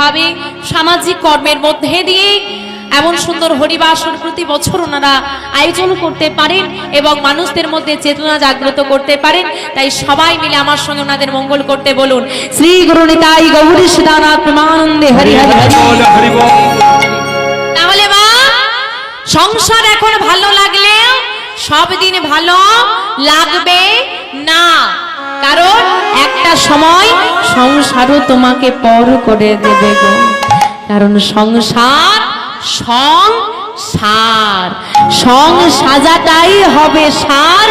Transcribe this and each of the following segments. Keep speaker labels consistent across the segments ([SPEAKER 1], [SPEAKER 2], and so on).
[SPEAKER 1] ভাবে সামাজিক কর্মের মধ্যে দিয়ে এমন সুন্দর হরিবাসর প্রতি বছর ওনারা আয়োজন করতে পারেন এবং মানুষদের মধ্যে চেতনা জাগ্রত করতে পারেন। তাই সবাই মিলে আমার সঙ্গে ওনাদের মঙ্গল করতে বলুন। শ্রী গুরু নিতাই গৌরী সীতানাথ প্রেমানন্দে হরি হরি। তাহলে মা, সংসার এখন ভালো লাগলেও সব দিন ভালো লাগবে না। কারণ একটা সময় সংসারও তোমাকে পর করে দেবে গো। কারণ সংসার সংসার। সং সাজাটাই হবে সার,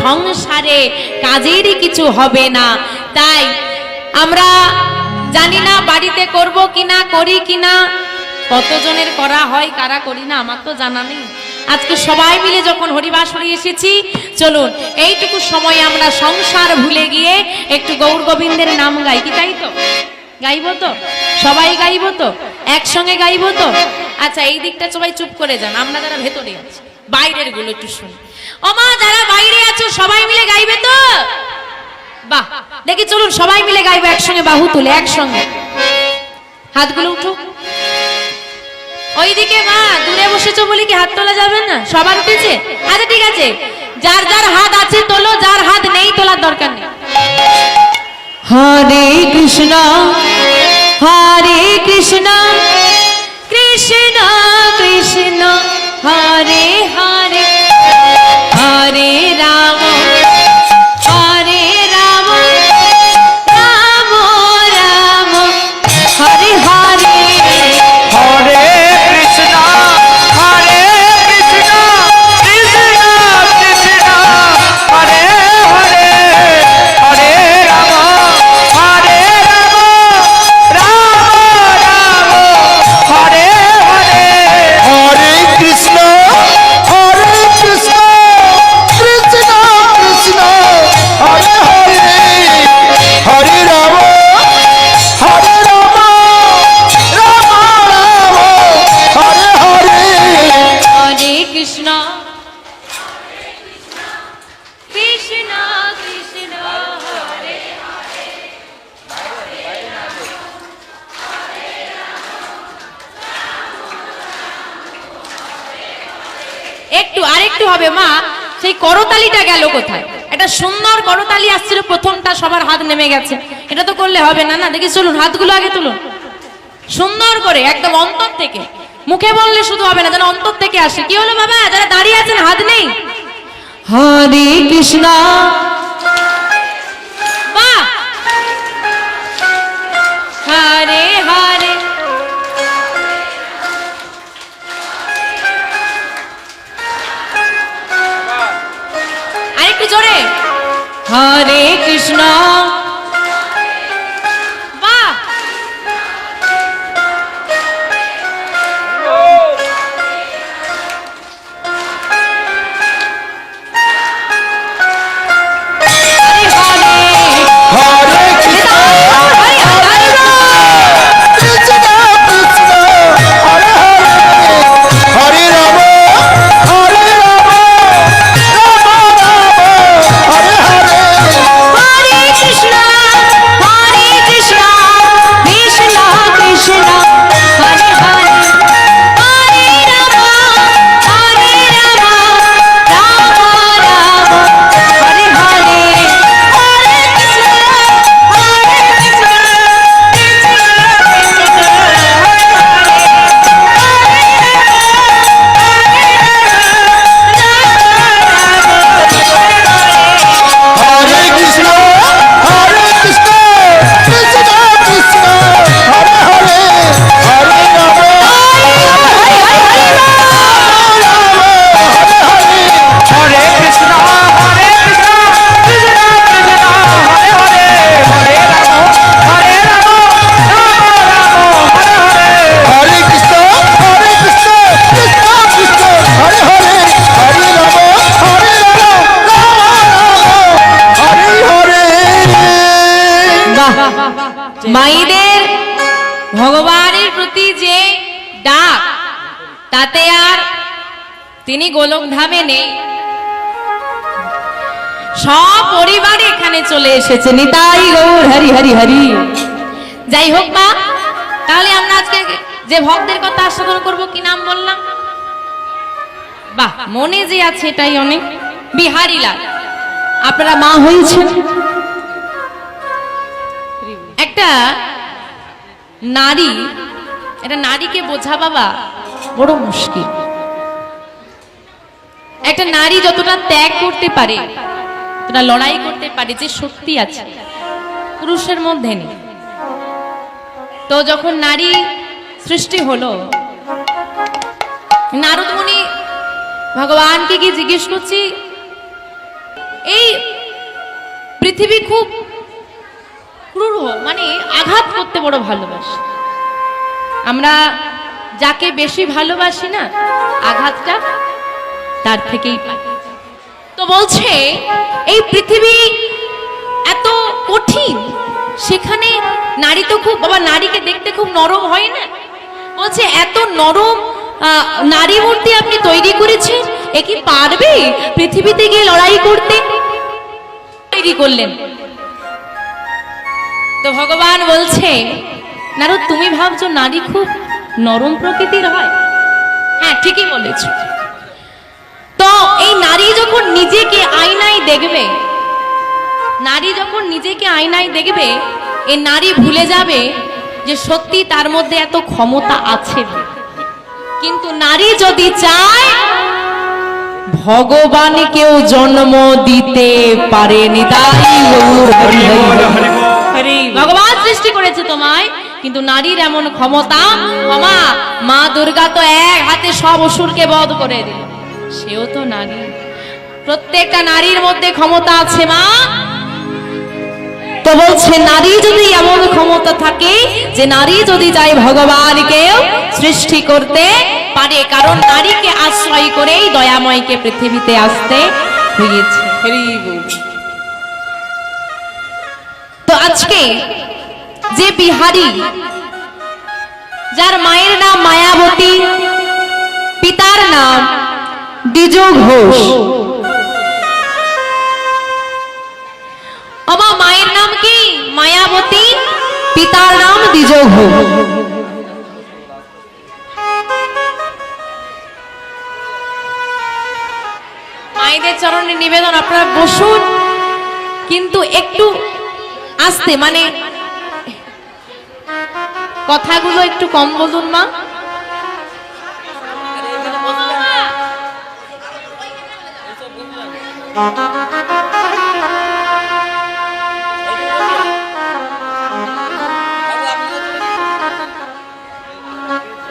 [SPEAKER 1] সংসারে কাজেরই কিছু হবে না। তাই আমরা জানি না বাড়িতে করব কিনা, করি কিনা, কতজনের করা হয়, কারা করি না, আমার তো জানা নেই। আজকে সবাই মিলে যখন হরিবাসরে এসেছি, চলুন, এইটুকু সময় আমরা সংসার ভুলে গিয়ে একটু গৌর গোবিন্দের নাম গাই, কি তাই তো? গাইব তো? সবাই গাইবো তো? একসঙ্গে গাইব তো? আচ্ছা এই দিকটা সবাই চুপ করে যান, আমরা যারা ভেতরে আছি বাইরেরগুলো একটু শুনি। ও মা, যারা বাইরে আছো, সবাই মিলে গাইবে তো? বাহ, দেখি চলুন, সবাই মিলে গাইবো, একসঙ্গে বাহু তুলে, একসঙ্গে। হাতগুলো উঠো ওইদিকে মা দূরে বসেছো বলে কি হাত তোলা যাবে না? সবার উঠেছে? আচ্ছা ঠিক আছে যার যার হাত আছে তোলো যার হাত নেই তোলার দরকার নেই। হরে কৃষ্ণ হরে কৃষ্ণ কৃষ্ণ কৃষ্ণ হরে হরে। হরে সবার হাত নেমে গেছে। এটা তো করলে হবে না না? দেখি চলুন হাতগুলো আগে তুলুন। সুন্দর করে একদম অন্তর থেকে। মুখে বললে শুধু হবে না যেন অন্তর থেকে আসে। কি হলো বাবা? যারা দাঁড়িয়ে আছেন হাত নেই? হরে কৃষ্ণ। হরে হরে। আরেকটু জোরে। हरे कृष्णा। পরিবার চলে এসেছে। নিতাই গৌর, হরি হরি হরি। যাই হোক মা, তাহলে আমরা আজকে যে ভক্তের কথা আস্বাদন করব, কি নাম বললাম? বাহ, মনে যে আছে এটাই অনেক। বিহারিলাল। আপনারা মা হয়েছেন। একটা নারী, একটা নারীকে বোঝা বাবা বড় মুশকিল। একটা নারী যতটা ত্যাগ করতে পারে যতটা লড়াই করতে পারে যে শক্তি আছে, পুরুষের মধ্যে নেই। তো যখন নারী সৃষ্টি হলো নারদ মুনি ভগবানকে কি জিজ্ঞেস করছি, এই পৃথিবী খুব ক্রূর মানে আঘাত করতে বড় ভালোবাসে। আমরা যাকে বেশি ভালোবাসি না, আঘাতটা তার থেকেই পাই। তো বলছে, এই পৃথিবী এত কঠিন, সেখানে নারী তো খুব, বাবা নারীকে দেখতে খুব নরম হয় না? বলছে, এত নরম নারী মূর্তি আপনি তৈরি করেছেন, এ কি পারবে পৃথিবীতে গিয়ে লড়াই করতে? তৈরি করলেন। তো ভগবান বলছে, নারদ, তুমি ভাবছ নারী খুব নরম প্রকৃতির হয়? হ্যাঁ ঠিকই বলেছ। তো এই নারী যখন নিজেকে আয়নায় দেখবে নারী যখন নিজেকে আয়নায় দেখবে এই নারী ভুলে যাবে যে সত্যি তার মধ্যে এত ক্ষমতা আছে। কিন্তু নারী যদি চায় ভগবান কেউ জন্ম দিতে পারেনি। তাই। ভগবান সৃষ্টি করেছে তোমায় কিন্তু নারীর এমন ক্ষমতা মামা মা দুর্গা তো এক হাতে সব অসুরকে বধ করে দিল। সেও তো নারী। প্রত্যেকটা নারীর মধ্যে ক্ষমতা আছে, মা। তো বলছে, নারী যদি এমন ক্ষমতা থাকে যে নারী যদি চায় ভগবানকেও সৃষ্টি করতে পারে, কারণ নারীকে আশ্রয় করেই দয়াময়কে পৃথিবীতে আসতে হয়েছে। তো আজকে যে বিহারি, যার মায়ের নাম মায়াবতী, পিতার নাম দ্বিজ ঘোষ। আমার মায়ের নাম কি? মায়াবতী? পিতার নাম দ্বিজ ঘোষ। মায়েদের চরণে নিবেদন আপনারা বসুন। কিন্তু একটু আস্তে মানে কথাগুলো একটু কম বলুন মা।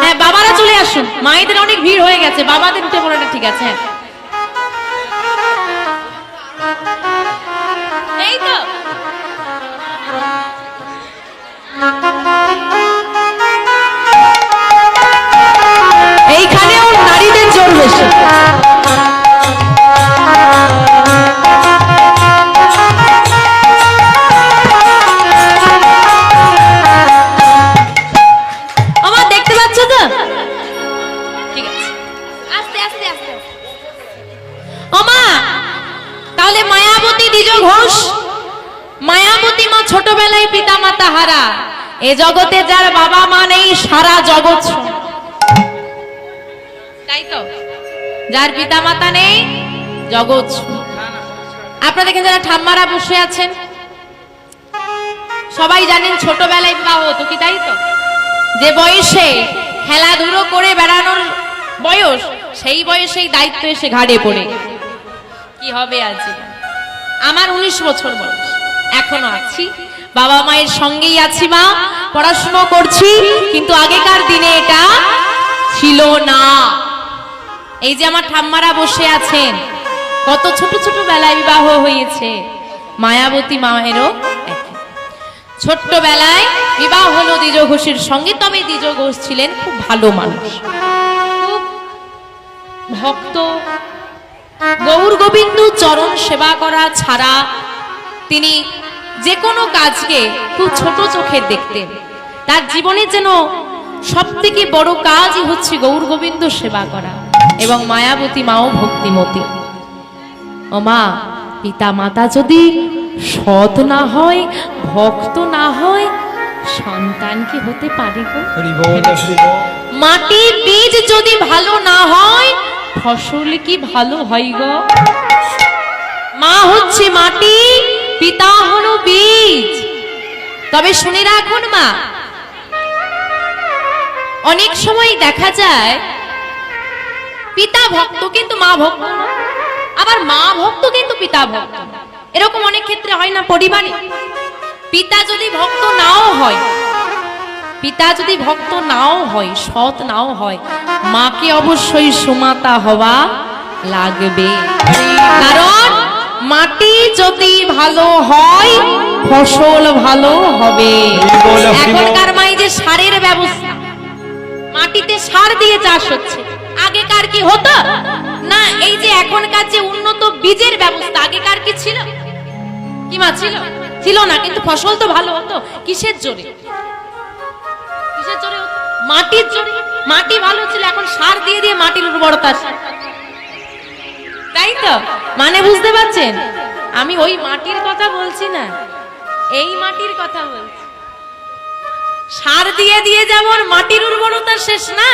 [SPEAKER 1] হ্যাঁ বাবারা চলে আসুন। মায়েদের অনেক ভিড় হয়ে গেছে। বাবাদের উঠে পড়াটা ঠিক আছে হ্যাঁ। এই তো। এইখানেও নারীদের জোর এ জগতে যার বাবা মা নেই, সারা জগৎ তাই তো? যার পিতা মাতা নেই, জগৎ। আপনারা দেখেন যারা ঠাম্মারা বসে আছেন, সবাই জানেন ছোটবেলায় বিবাহ হতো কি, তাই তো? যে বয়সে খেলাধুলো করে বেড়ানোর বয়স, সেই বয়সেই দায়িত্ব এসে ঘাড়ে পড়ে। কি হবে আজ? আমার উনিশ বছর বয়স। এখনও আছি। বাবা মায়ের সঙ্গেই আছি মা, পড়াশুনো করছি, কিন্তু আগেকার দিনে এটা ছিল না। এই যে আমার ঠাম্মারা বসে আছেন, কত ছোট ছোট বেলায় বিবাহ হয়েছে। মায়াবতী মায়েরও। ছোট্টবেলায় বিবাহ হলো দ্বিজ ঘোষের সঙ্গে, তবে দ্বিজ ঘোষ ছিলেন খুব ভালো মানুষ। ভক্ত। গৌর গোবিন্দ চরণ সেবা করা ছাড়া তিনি যে কোনো কাজকে খুব ছোট চোখে দেখতেন তার জীবনে যেন সব থেকে বড় কাজই হচ্ছে গৌর গোবিন্দ সেবা করা এবং মায়াবতী মাও ভক্তিমতী। ও মা পিতা মাতা যদি সৎ না হয় ভক্ত না হয় সন্তান কি হতে পারে মাটির বীজ যদি ভালো না হয় ফসল কি ভালো হয় গো? মা হচ্ছে মাটি পিতা হলো বীজ তবে শুনে রাখুন মা, অনেক সময় দেখা যায়, পিতা ভক্ত কিন্তু মা ভক্ত। আবার মা ভক্ত কিন্তু পিতা ভক্ত। এরকম অনেক ক্ষেত্রে হয় না পরিবারে পিতা যদি ভক্ত নাও হয়, পিতা যদি ভক্ত নাও হয়, সৎ নাও হয়, মাকে অবশ্যই সুমাতা হওয়া লাগবে কারণ মাটি যদি ভালো হয় ফসল ভালো হবে। এখনকার মাই যে সারের ব্যবস্থা মাটিতে সার দিয়ে চাষ হচ্ছে আগেকার কি হতো? না এই যে এখনকার যে উন্নত বীজের ব্যবস্থা আগেকার কি ছিল? কি মা ছিল? ছিল না কিন্তু ফসল তো ভালো হতো। কিসের জোরে? কিসের জোরে মাটির জোরে। মাটি ভালো ছিল এখন সার দিয়ে দিয়ে মাটির উর্বরতা আসে। তাই তো? মানে বুঝতে পারছেন? আমি ওই মাটির কথা বলছি না। এই মাটির কথা বলছি। সার দিয়ে দিয়ে যেমন মাটির উর্বরতা শেষ না,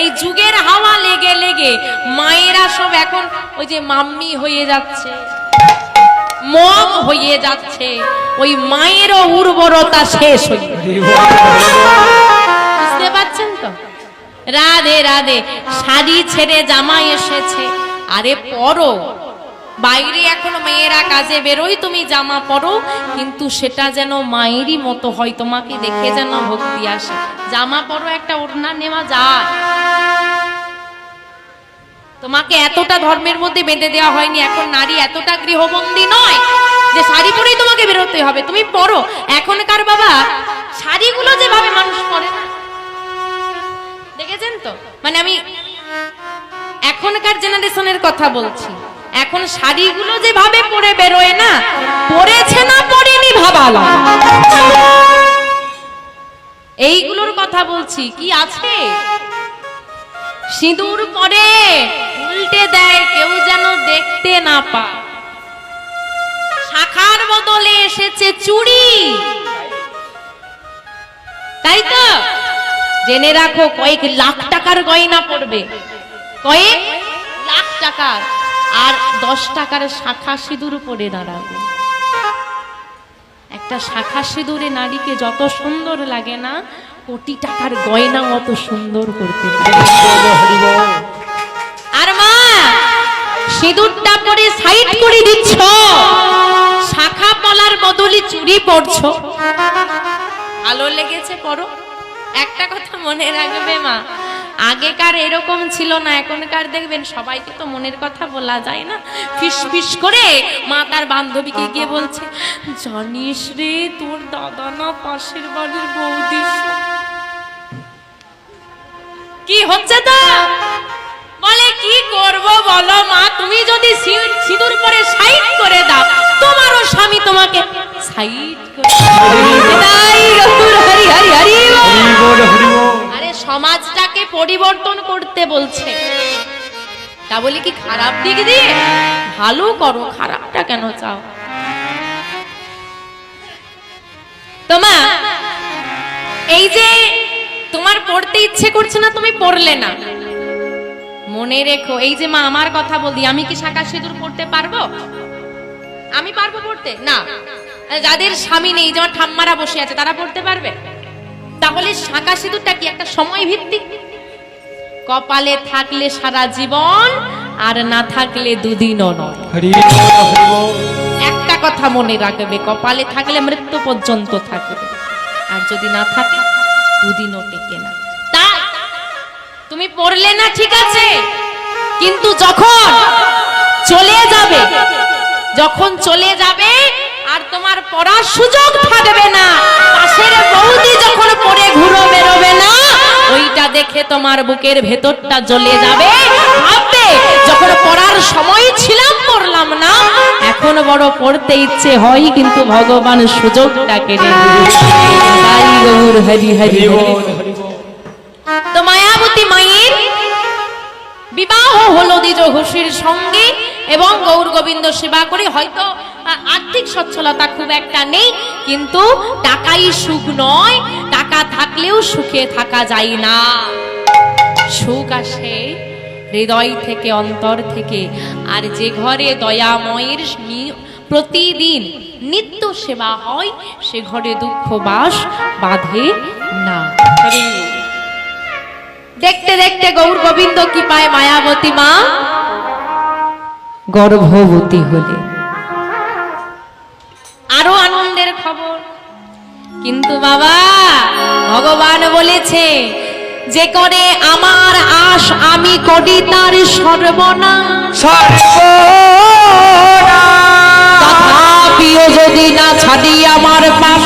[SPEAKER 1] এই যুগের হাওয়া লেগে লেগে মায়েরা সব এখন ওই যে মাম্মি হয়ে যাচ্ছে, মম হয়ে যাচ্ছে, ওই মায়েরও উর্বরতা শেষ হয়ে বুঝতে পারছেন তো? রাধে রাধে, শাড়ি ছেড়ে জামা এসেছে। আরে পরো বাইরে এখন মেয়েরা কাজে বেরোই তুমি জামা পরো কিন্তু সেটা যেন মায়েরই মতো হয়, তোমাকে দেখে যেন ভক্তি আসে। জামা পরো একটা ওড়না নেওয়া যায়। তোমাকে এতটা ধর্মের মধ্যে বেঁধে দেওয়া হয়নি, এখন নারী এতটা গৃহবন্দী নয় যে শাড়ি পরেই তোমাকে বেরোতে হবে। তুমি পরো এখনকার বাবা শাড়িগুলো যেভাবে মানুষ পরে না। দেখেছেন তো? মানে আমি এখনকার জেনারেশনের কথা বলছি। এখন শাড়িগুলো যেভাবে পরে বেরোয় না, পরেছে না পরেনি ভাবালা এইগুলোর কথা বলছি, কি আছে? সিঁদুর পরে উল্টে দেয় কেউ যেন দেখতে না পায়। শাখার বদলে এসেছে চুড়ি। তাই তো? জেনে রাখো, কয়েক লাখ টাকার গয়না পড়বে। কয়েক লাখ টাকার আর দশ টাকার শাখা সিঁদুর পরে দাঁড়াবে। একটা শাখা সিঁদুরে নারীকে যত সুন্দর লাগে না, কোটি টাকার গয়না অত সুন্দর করতে আর মা, সিঁদুরটা পরে সাইড করে দিচ্ছ। শাখা পলার বদলে চুরি পড়ছো। ভালো লেগেছে পরো একটা কথা মনে রাখবে মা আগেকার এরকম ছিল না, এখনকার দেখবেন সবাইকে তো মনের কথা বলা যায় না ফিস ফিস করে মা তার বান্ধবীকে গিয়ে বলছে, জানিস রে, তোর দাদা না পাশের বাড়ির বৌদি কি হচ্ছে তো বলে, কি করব বলো মা, তুমি যদি সিঁদুর পরে সাইড করে দাও, তোমারও স্বামী তোমাকে সাইড করে হরি হরি হরি।
[SPEAKER 2] হরি হরি
[SPEAKER 1] সমাজটাকে পরিবর্তন করতে বলছে। তা বলি কি খারাপ দিক দিয়ে? ভালো করো, খারাপটা কেন চাও? তোমা এই যে তোমার পড়তে ইচ্ছে করছে না, তুমি পড়লে না। মনে রেখো, এই যে মা আমার কথা বলি আমি কি শাখা সিঁদুর পড়তে পারব? আমি পারব পড়তে? না। যাদের স্বামী নেই, যেমন ঠাম্মারা বসে আছে, তারা পড়তে পারবে? তাহলে শাঁকা সিঁদুরটা কি একটা সময় ভিত্তিক কপালে থাকলে সারা জীবন আর না থাকলে দুদিনও নয়। একটা কথা মনে রাখবে কপালে থাকলে মৃত্যু পর্যন্ত থাকবে। আর যদি না থাকে দুদিনও টেকে না। তা তুমি পড়লে না ঠিক আছে কিন্তু যখন চলে যাবে যখন চলে যাবে আর তোমার পড়ার সুযোগ থাকবে না পাশের বৌদি যখন পড়ে ঘুরো বেরোবে না ওইটা দেখে তোমার বুকের ভেতরটা জ্বলে যাবে। ভাববে যখন পড়ার সময় ছিলাম পড়লাম না। এখন বড় পড়তে ইচ্ছে হয় কিন্তু ভগবান সুযোগটা কেড়ে দিয়েছে। বিবাহ হলো দ্বিজ ঘোষের সঙ্গে এবং গৌর গোবিন্দ সেবা করে হয়তো আর্থিক সচ্ছলতা খুব একটা নেই, কিন্তু টাকাই সুখ নয়, টাকা থাকলেও সুখে থাকা যায় না। সুখ আসে হৃদয় থেকে, অন্তর থেকে, আর যে ঘরে দয়াময়ের প্রতিদিন নিত্য সেবা হয়, সে ঘরে দুঃখ বাস বাঁধে না। দেখতে দেখতে গৌর গোবিন্দ কি পায় মায়াবতী মা? গর্ভবতী হলে। আরও আনন্দের খবর। কিন্তু বাবা ভগবান বলেছে যে করে আমার আশ আমি করি তার সর্বনা তথাপিও যদি না ছাড়ি আমার পাশ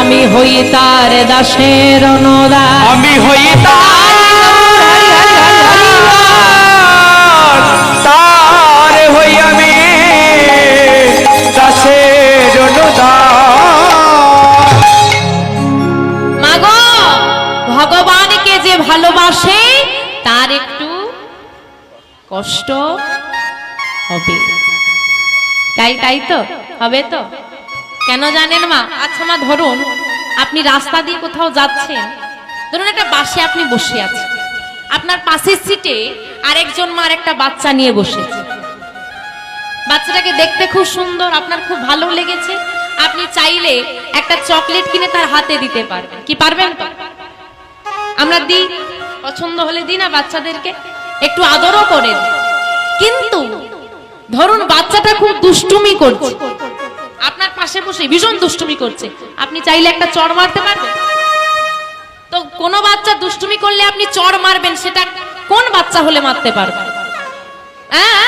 [SPEAKER 1] আমি হই তার দাসের অনুদাস
[SPEAKER 2] আমি হই তার
[SPEAKER 1] কষ্ট হবে। তাই তাই তো? হবে তো? কেন জানেন মা? আচ্ছা মা, ধরুন আপনি রাস্তা দিয়ে কোথাও যাচ্ছেন। ধরুন একটা বাসে আপনি বসে আছেন। আপনার পাশের সিটে আরেকজন মা একটা বাচ্চা নিয়ে বসেছে। বাচ্চাটাকে দেখতে খুব সুন্দর, আপনার খুব ভালো লেগেছে। আপনি চাইলে একটা চকলেট কিনে তার হাতে দিতে পারবেন। কি পারবেন আমরা দিই, পছন্দ হলে দিই না বাচ্চাদেরকে? একটু আদরও করেন। কিন্তু ধরুন বাচ্চাটা খুব দুষ্টুমি করছে। আপনার পাশে বসে ভীষণ দুষ্টুমি করছে। আপনি চাইলে একটা চড় মারতে পারবেন। তো কোনো বাচ্চা দুষ্টুমি করলে আপনি চড় মারবেন, সেটা কোন বাচ্চা হলে মারতে পারবেন হ্যাঁ?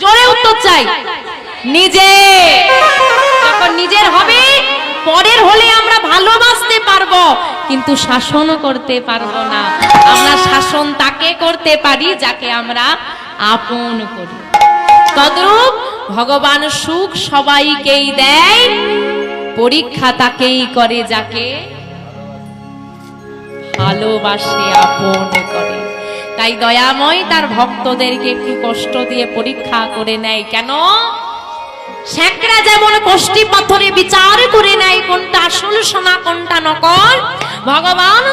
[SPEAKER 1] জোরে উত্তর চাই। নিজে। যখন নিজের হবে, পরের হলে আমরা ভালোবাসতে পারব, কিন্তু শাসনও করতে পারব না। আমরা শাসন তাকে করতে পারি যাকে আমরা আপন করি। তদ্রূপ ভগবান সুখ সবাইকেই দেয়, পরীক্ষা তাকেই করে যাকে ভালোবাসে, আপন করে। তাই দয়াময় তার ভক্তদেরকে একটু কষ্ট দিয়ে পরীক্ষা করে নেয়। কেন? শ্যাকরা যেমন কষ্টি পাথরে বিচার করে নেয়, কোনটা আসল সোনা, কোনটা নকল, ভগবান